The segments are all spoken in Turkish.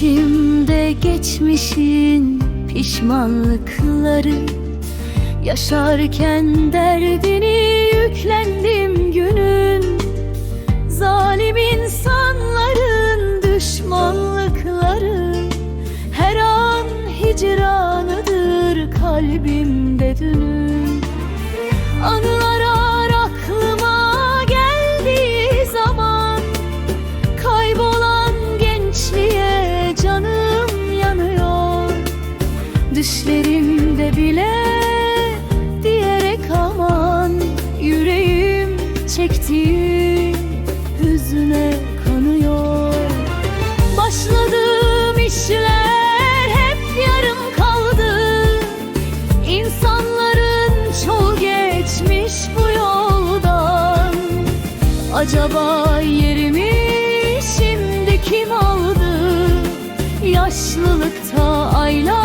Düşündükçe geçmişin pişmanlıkları. Yaşarken derdini yüklendim günün. Zalim insanların düşmanlıkları. Her an hicranıdır kalbimde dünün. Anılar Bile diyerek aman Yüreğim çektiği hüzüne kanıyor. Başladığım işler hep yarım kaldı. İnsanların çoğu geçmiş bu yoldan. Acaba yerimi şimdi kim aldı? Yaşlılıkta aylar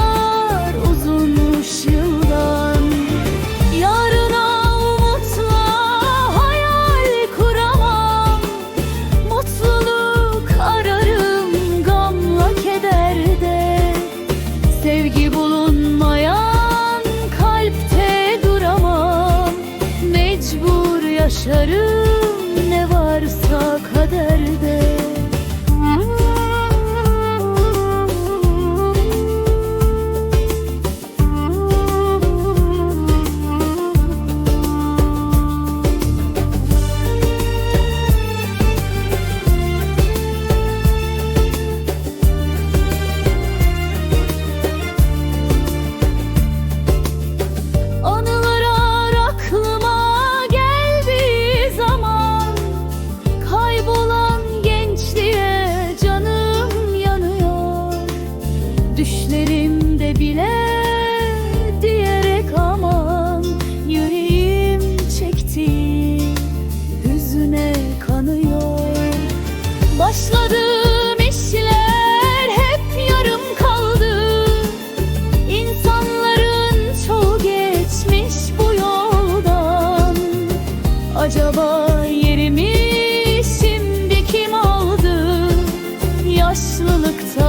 Sevgi bulunmayan kalpte duramam. Mecbur yaşarım ne varsa kaderde yaşlılıkta